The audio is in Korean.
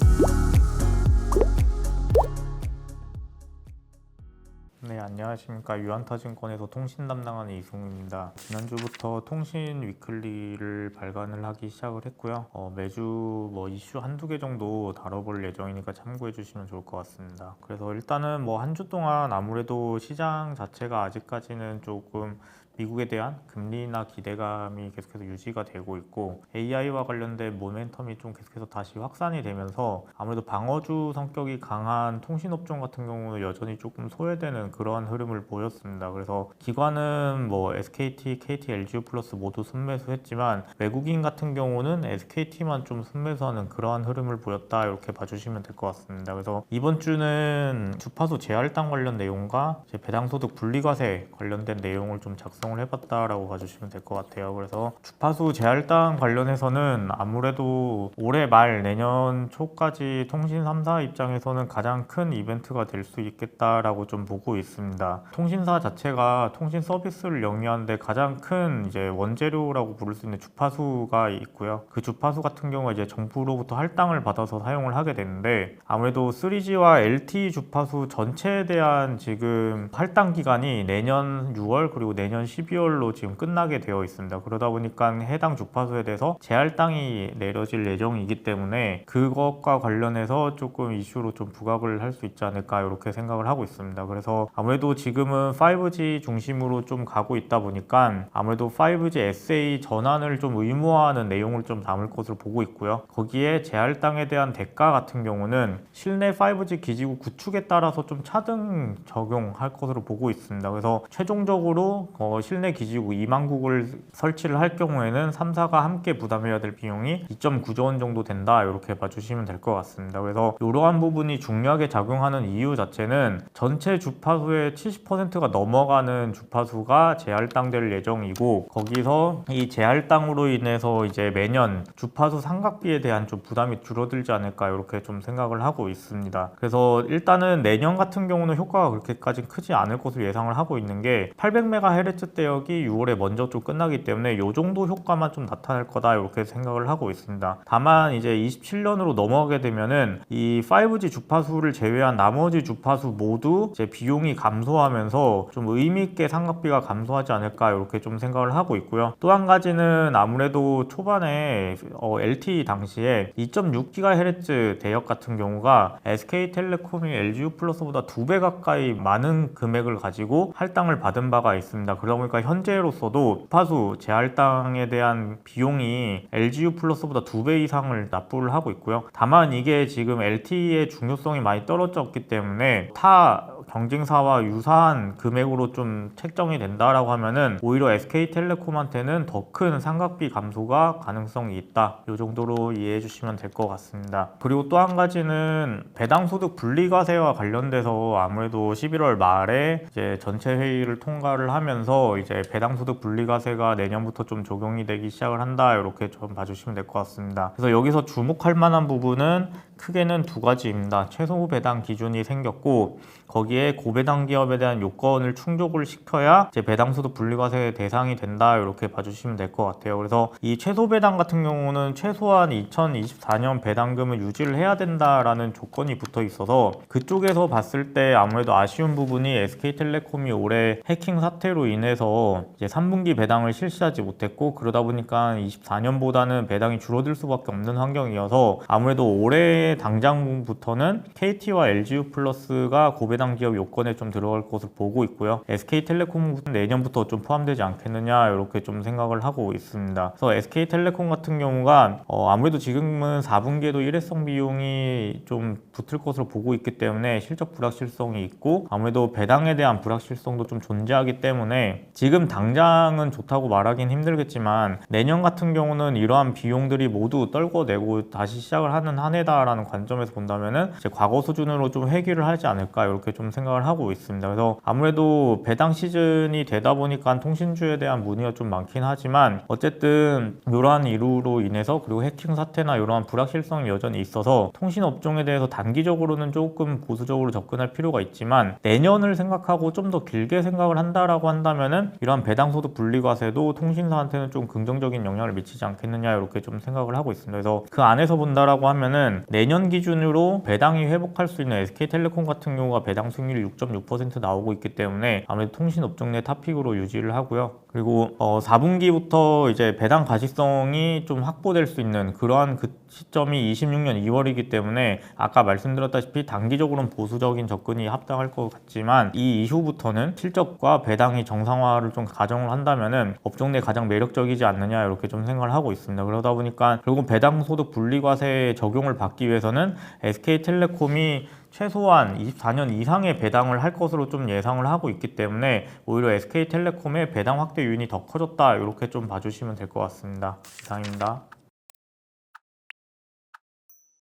Bye. 안녕하십니까. 유한타증권에서 통신 담당하는 이승우입니다. 지난주부터 통신 위클리를 발간을 하기 시작을 했고요. 어, 매주 뭐 이슈 한두 개 정도 다뤄볼 예정이니까 참고해 주시면 좋을 것 같습니다. 그래서 일단은 뭐 한 주 동안 아무래도 시장 자체가 아직까지는 조금 미국에 대한 금리나 기대감이 계속해서 유지가 되고 있고 AI와 관련된 모멘텀이 좀 계속해서 다시 확산이 되면서 아무래도 방어주 성격이 강한 통신업종 같은 경우는 여전히 조금 소외되는 그 러한 흐름을 보였습니다. 그래서 기관은 뭐 SKT, KT, LGU 플러스 모두 순매수했지만 외국인 같은 경우는 SKT만 좀 순매수하는 그러한 흐름을 보였다 이렇게 봐주시면 될 것 같습니다. 그래서 이번 주는 주파수 재할당 관련 내용과 배당소득 분리과세 관련된 내용을 좀 작성을 해봤다라고 봐주시면 될 것 같아요. 그래서 주파수 재할당 관련해서는 아무래도 올해 말 내년 초까지 통신 3사 입장에서는 가장 큰 이벤트가 될 수 있겠다라고 좀 보고 있습니다. 통신사 자체가 통신 서비스를 영위하는데 가장 큰 이제 원재료라고 부를 수 있는 주파수가 있고요. 그 주파수 같은 경우 이제 정부로부터 할당을 받아서 사용을 하게 되는데 아무래도 3G와 LTE 주파수 전체에 대한 지금 할당 기간이 내년 6월 그리고 내년 12월로 지금 끝나게 되어 있습니다. 그러다 보니까 해당 주파수에 대해서 재할당이 내려질 예정이기 때문에 그것과 관련해서 조금 이슈로 좀 부각을 할 수 있지 않을까 이렇게 생각을 하고 있습니다. 그래서 아무래도 지금은 5G 중심으로 좀 가고 있다 보니까 아무래도 5G SA 전환을 좀 의무화하는 내용을 좀 담을 것으로 보고 있고요. 거기에 재할당에 대한 대가 같은 경우는 실내 5G 기지국 구축에 따라서 좀 차등 적용할 것으로 보고 있습니다. 그래서 최종적으로 어, 실내 기지국 2만 국을 설치를 할 경우에는 3사가 함께 부담해야 될 비용이 2.9조 원 정도 된다 이렇게 봐주시면 될 것 같습니다. 그래서 이러한 부분이 중요하게 작용하는 이유 자체는 전체 주파수의 70%가 넘어가는 주파수가 재할당될 예정이고 거기서 이 재할당으로 인해서 이제 매년 주파수 상각비에 대한 좀 부담이 줄어들지 않을까 이렇게 좀 생각을 하고 있습니다. 그래서 일단은 내년 같은 경우는 효과가 그렇게까지 크지 않을 것으로 예상을 하고 있는 게 800MHz 대역이 6월에 먼저 좀 끝나기 때문에 이 정도 효과만 좀 나타날 거다 이렇게 생각을 하고 있습니다. 다만 이제 27년으로 넘어가게 되면은 이 5G 주파수를 제외한 나머지 주파수 모두 이제 비용이 감소 하면서 좀 의미 있게 상각비가 감소하지 않을까 이렇게 좀 생각을 하고 있고요. 또 한 가지는 아무래도 초반에 어, LTE 당시에 2.6GHz 대역 같은 경우가 SK텔레콤이 LGU 플러스보다 두 배 가까이 많은 금액을 가지고 할당을 받은 바가 있습니다. 그러다 보니까 현재로서도 주파수 재할당에 대한 비용이 LGU 플러스보다 두 배 이상을 납부를 하고 있고요. 다만 이게 지금 LTE의 중요성이 많이 떨어졌기 때문에 타 경쟁사와 유사한 금액으로 좀 책정이 된다라고 하면은 오히려 SK텔레콤한테는 더 큰 상각비 감소가 가능성이 있다. 이 정도로 이해해 주시면 될 것 같습니다. 그리고 또 한 가지는 배당소득 분리과세와 관련돼서 아무래도 11월 말에 이제 전체 회의를 통과를 하면서 이제 배당소득 분리과세가 내년부터 좀 적용이 되기 시작을 한다. 이렇게 좀 봐주시면 될 것 같습니다. 그래서 여기서 주목할 만한 부분은 크게는 두 가지입니다. 최소 배당 기준이 생겼고 거기에 고배당 기업에 대한 요건을 충족을 시켜야 이제 배당소득 분리과세 대상이 된다 이렇게 봐주시면 될 것 같아요. 그래서 이 최소 배당 같은 경우는 최소한 2024년 배당금을 유지를 해야 된다라는 조건이 붙어 있어서 그쪽에서 봤을 때 아무래도 아쉬운 부분이 SK텔레콤이 올해 해킹 사태로 인해서 이제 3분기 배당을 실시하지 못했고 그러다 보니까 24년보다는 배당이 줄어들 수밖에 없는 환경이어서 아무래도 올해 당장부터는 KT와 LGU 플러스가 고배당 기업 요건에 좀 들어갈 것을 보고 있고요. SK텔레콤은 내년부터 좀 포함되지 않겠느냐 이렇게 좀 생각을 하고 있습니다. 그래서 SK텔레콤 같은 경우가 어, 아무래도 지금은 4분기에도 일회성 비용이 좀 붙을 것으로 보고 있기 때문에 실적 불확실성이 있고 아무래도 배당에 대한 불확실성도 좀 존재하기 때문에 지금 당장은 좋다고 말하긴 힘들겠지만 내년 같은 경우는 이러한 비용들이 모두 떨궈내고 다시 시작을 하는 한 해다라는 관점에서 본다면은 이제 과거 수준으로 좀 회귀를 하지 않을까 이렇게 좀 생각을 하고 있습니다. 그래서 아무래도 배당 시즌이 되다 보니까 통신주에 대한 문의가 좀 많긴 하지만 어쨌든 이러한 이유로 인해서 그리고 해킹 사태나 이러한 불확실성이 여전히 있어서 통신 업종에 대해서 단기적으로는 조금 보수적으로 접근할 필요가 있지만 내년을 생각하고 좀 더 길게 생각을 한다라고 한다면은 이러한 배당 소득 분리과세도 통신사한테는 좀 긍정적인 영향을 미치지 않겠느냐 이렇게 좀 생각을 하고 있습니다. 그래서 그 안에서 본다라고 하면은 내년 기준으로 배당이 회복할 수 있는 SK텔레콤 같은 경우가 배당 수익률이 6.6% 나오고 있기 때문에 아무래도 통신 업종 내 탑픽으로 유지를 하고요. 그리고 어, 4분기부터 이제 배당 가시성이 좀 확보될 수 있는 그러한 그 시점이 26년 2월이기 때문에 아까 말씀드렸다시피 단기적으로는 보수적인 접근이 합당할 것 같지만 이 이후부터는 실적과 배당이 정상화를 좀 가정을 한다면은 업종 내 가장 매력적이지 않느냐 이렇게 좀 생각을 하고 있습니다. 그러다 보니까 결국 배당 소득 분리과세 적용을 받기 위해서는 SK텔레콤이 최소한 24년 이상의 배당을 할 것으로 좀 예상을 하고 있기 때문에 오히려 SK텔레콤의 배당 확대 요인이 더 커졌다 이렇게 좀 봐주시면 될 것 같습니다. 이상입니다.